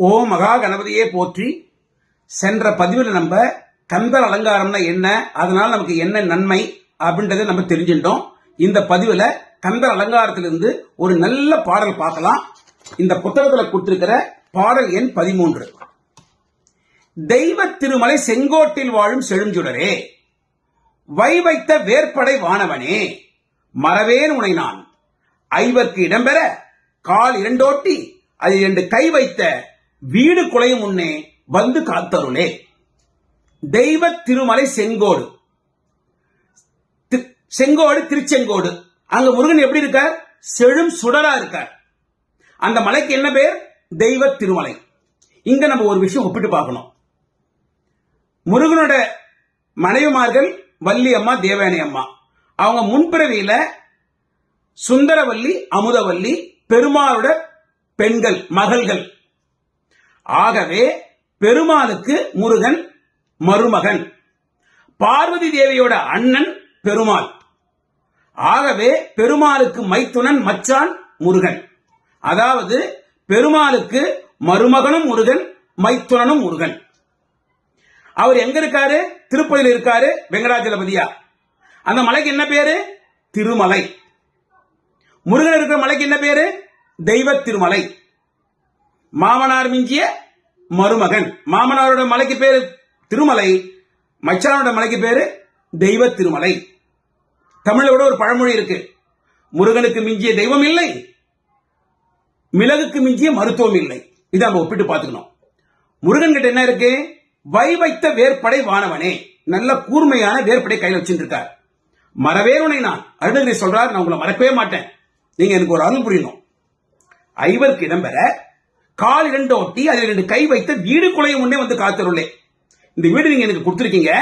ஓ மகா கணபதியே போற்றி. சென்ற பதிவில் நம்ம கந்தர் அலங்காரம்னா என்ன? அதனால் நமக்கு என்ன நன்மை? அப்படின்றத நம்ம தெரிஞ்சுட்டோம். இந்த பதிவில் கந்தர் அலங்காரத்திலிருந்து ஒரு நல்ல பாடல் பார்க்கலாம். இந்த புத்தகத்தில் கொடுத்திருக்கிற பாடல் எண் பதிமூன்று. தெய்வ திருமலை செங்கோட்டில் வாழும் செழுஞ்சுடரே வை வைத்த வேற்படை வானவனே மறவேன் உனை நான். ஐவர்க்கு இடம்பெற கால் இரண்டோட்டி அதில் இரண்டு கை வைத்த வீடு குலையும் முன்னே வந்து காத்தருளே. தெய்வ திருமலை செங்கோடு. செங்கோடு திருச்செங்கோடு. அங்க முருகன் எப்படி இருக்கார்? செழும் சுடரா இருக்கார். அந்த மலைக்கு என்ன பேர்? தெய்வ திருமலை. இங்க நம்ம ஒரு விஷயம் ஒப்பிட்டு பார்க்கணும். முருகனோட மனைவிமார்கள் வள்ளி அம்மா தேவயானி அம்மா அவங்க முன்பிறவியில சுந்தரவல்லி அமுதவல்லி பெருமாளோட பெண்கள் மகள்கள். ஆகவே பெருமாளுக்கு முருகன் மருமகன். பார்வதி தேவியோட அண்ணன் பெருமாள். ஆகவே பெருமாளுக்கு மைத்துனன் மச்சான் முருகன். அதாவது பெருமாளுக்கு மருமகனும் முருகன் மைத்துனனும் முருகன். அவர் எங்க இருக்காரு? திருப்பதியில் இருக்காரு வெங்கடாஜலபதியா. அந்த மலைக்கு என்ன பேரு? திருமலை. முருகன் இருக்கிற மலைக்கு என்ன பேரு? தெய்வ திருமலை. மாமனார் மிஞ்சிய மருமகன். மாமனாரோட மலைக்கு பேரு திருமலை மச்சானோட மலைக்கு பேரு தெய்வ திருமலை. தமிழோட ஒரு பழமொழி இருக்கு. முருகனுக்கு மிஞ்சிய தெய்வம் இல்லை மிளகுக்கு மிஞ்சிய மருத்துவம் இல்லை. இதை நம்ம ஒப்பிட்டு பார்த்துக்கணும். முருகன் கிட்ட என்ன இருக்கு? வை வைத்த வேர்ப்படை வானவனே. நல்ல கூர்மையான வேர்ப்படை கையில் வச்சுருக்கார் இருக்கார் நான். அருணகிரி சொல்றார் நான் உங்களை மறக்கவே மாட்டேன். நீங்க எனக்கு ஒரு அருள் புரியணும். ஐவருக்கு இடம்பெற கால் இரண்டு ஒட்டி அதில் ரெண்டு கை வைத்த வீடு குலையும் முன்னே வந்து காத்தருளே இந்த வீடு நீங்க எனக்கு கொடுத்துருக்கீங்க.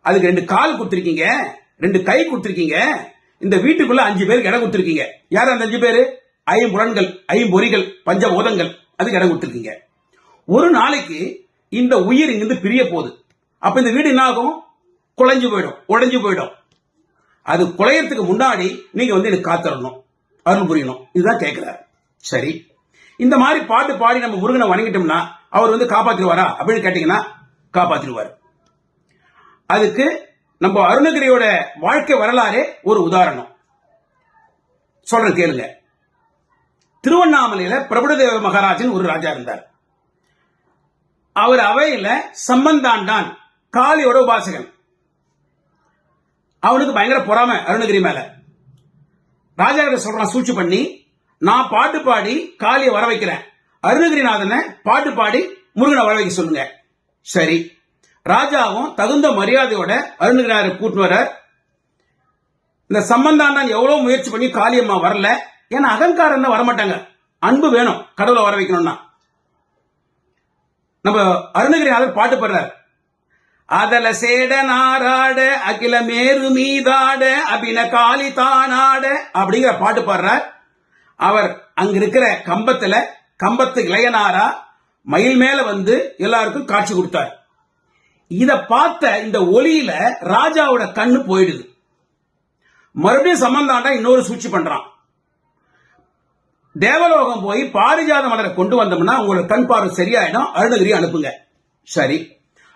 அதுக்கு ரெண்டு கால் கொடுத்துருக்கீங்க. ரெண்டு கை கொடுத்துருக்கீங்க. இந்த வீட்டுக்குள்ள அஞ்சு பேருக்கு இடம் கொடுத்துருக்கீங்க. யார் அந்த அஞ்சு பேரு? ஐம்புலன்கள் ஐம்பொறிகள் பஞ்சபூதங்கள். அதுக்கு இடம் கொடுத்துருக்கீங்க. ஒரு நாளைக்கு இந்த உயிர் இங்கிருந்து பிரிய போகுது. அப்ப இந்த வீடு என்ன ஆகும்? குலைஞ்சு போயிடும் உடைஞ்சு போயிடும். அது குலையறதுக்கு முன்னாடி நீங்க வந்து எனக்கு காத்தரணும். அருள் புரியணும். இதுதான் கேட்கிறாரு சரி. இந்த மாதிரி பாட்டு பாடி நம்ம முருகனை வணங்கிட்டோம்னா அவர் வந்து காப்பாத்திடுவாரா அப்படின்னு கேட்டீங்கன்னா காப்பாத்திடுவார். அதுக்கு நம்ம அருணகிரியோட வாழ்க்கை வரலாறே ஒரு உதாரணம். சொல்றேன் கேளுங்க. திருவண்ணாமலையில பிரபுடதேவ மகாராஜன் ஒரு ராஜா இருந்தார். அவர் அவையில சம்பந்தாண்டான் காளியோட உபாசகன். அவனுக்கு பயங்கர பொறாமை அருணகிரி மேல. ராஜா கிட்ட சொல்றான் சூழ்ச்சி பண்ணி நான் பாட்டு பாடி காளியை வர வைக்கிறேன். அருணகிரிநாதனை பாட்டு பாடி முருகனை வர வைக்க சொல்லுங்க. சரி. ராஜாவும் தகுந்த மரியாதையோட அருணகிரிநாதரை கூட்டு வர இந்த சம்பந்தாண்டான் எவ்வளவு முயற்சி பண்ணி காளியம்மா வரல. ஏன்னா அகங்காரம் தான் வரமாட்டாங்க. அன்பு வேணும். கடவுளை வர வைக்கணும்னா. நம்ம அருணகிரிநாதர் பாட்டு பாடுறார். அதல சேட நாராட அகில மேரு மீதாட அபின காளி தானாட அப்படிங்கிற பாட்டு பாடுறார். அவர் அங்க இருக்கிற கம்பத்துல கம்பத்து இளையனாரா மயில் மேல வந்து எல்லாருக்கும் காட்சி கொடுத்தார். இத பார்த்த இந்த ஒளியில ராஜாவோட கண்ணு போயிடுது. மறுபடியும் சம்பந்தாண்டா இன்னொரு சூழ்ச்சி பண்றான். தேவலோகம் போய் பாரிஜாத மலரை கொண்டு வந்தோம்னா உங்களோட கண் பார்வை சரியாயிடும் அருணகிரி அனுப்புங்க. சரி.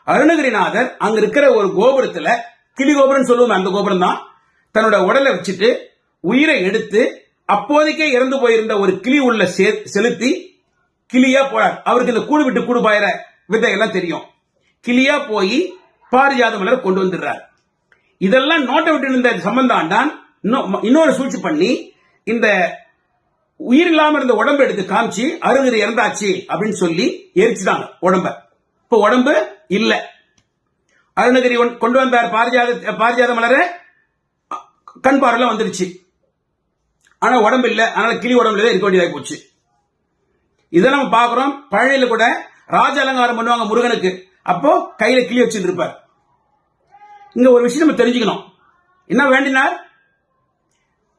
அருணகிரிநாதர் அங்க இருக்கிற ஒரு கோபுரத்துல கிளி கோபுரம் சொல்லுவோம் அந்த கோபுரம் தான் தன்னோட உடலை வச்சுட்டு உயிரை எடுத்து அப்போதைக்கே இறந்து போயிருந்த ஒரு கிளி உள்ள செலுத்தி கிளியா போறார் அவருக்கு இந்த கூடு விட்டு கூடு பாயிற வித்தையெல்லாம் தெரியும். கிளியா போய் பாரிஜாத மலர் கொண்டு வந்துடுறார். இதெல்லாம் நோட்டை விட்டு இருந்த சம்பந்தாண்டான் தான் இன்னொரு சூழ்ச்சி பண்ணி இந்த உயிர் இல்லாம இருந்த உடம்பு எடுத்து காமிச்சு அருகிற இறந்தாச்சு அப்படின்னு சொல்லி எரிச்சுதாங்க உடம்ப. இப்ப உடம்பு இல்ல. அருணகிரி கொண்டு- கொண்டு வந்தார் பாரிஜாத பாரிஜாத மலர கண் பார்வை வந்துருச்சு. ஆனா உடம்பு இல்லை. அதனால கிளி உடம்புல இருக்க வேண்டியதாக போச்சு. இதை நம்ம பாக்குறோம் பழையில கூட ராஜ அலங்காரம் பண்ணுவாங்க முருகனுக்கு. அப்போ கையில கிளி வச்சுட்டு இருப்பார். இங்க ஒரு விஷயம் நம்ம தெரிஞ்சுக்கணும். என்ன வேண்டினார்?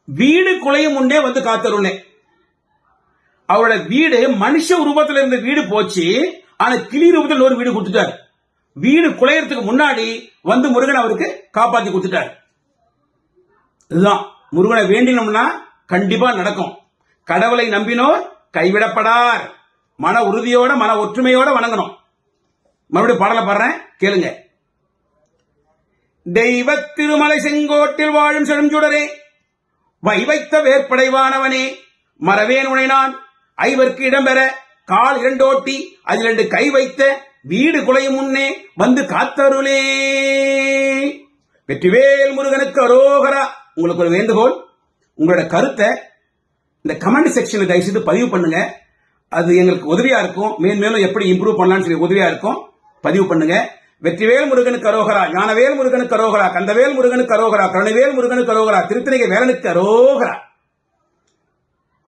வீடு குலையும் முன்னே வந்து காத்தருளே. அவரோட வீடு மனுஷ ரூபத்துல இருந்த வீடு போச்சு. ஆனா கிளி ரூபத்தில் ஒரு வீடு கொடுத்துட்டார். வீடு குலையறதுக்கு முன்னாடி வந்து முருகன் அவருக்கு காப்பாத்தி கொடுத்துட்டார். இதுதான். முருகனை வேண்டினோம்னா கண்டிப்பா நடக்கும். கடவுளை நம்பினோர் கைவிடப்படார். மன உறுதியோட மன ஒற்றுமையோட வணங்கணும். மறுபடியும் பாடலை பாடுறேன். கேளுங்க. தெய்வ திருமலை செங்கோட்டில் வாழும் செழுஞ்சுடரே வை வைத்த வேற்படைவானவனே மறவேன் உனை நான். ஐவர்க்கு இடம்பெற கால் இரண்டோட்டி அதில் ரெண்டு கை வைத்த வீடு குலையும் முன்னே வந்து காத்தருளே. வெற்றிவேல் முருகனுக்கு அரோகரா. உங்களுக்கு ஒரு வேண்டுகோள். உங்களோட கருத்தை இந்த கமெண்ட் செக்ஷனில் தயவு செய்து பதிவு பண்ணுங்க. அது எங்களுக்கு உதவியா இருக்கும். மேன்மேலும் எப்படி இம்ப்ரூவ் பண்ணலாம்னு சொல்லி உதவியா இருக்கும். பதிவு பண்ணுங்க. வெற்றிவேல் முருகனு கரோகரா ஞானவேல் முருகனு கரோகரா கந்தவேல் முருகனு கரோகரா கருணவேல் முருகனு கரோகரா திருத்தணிகை வேலனுக்கு அரோகரா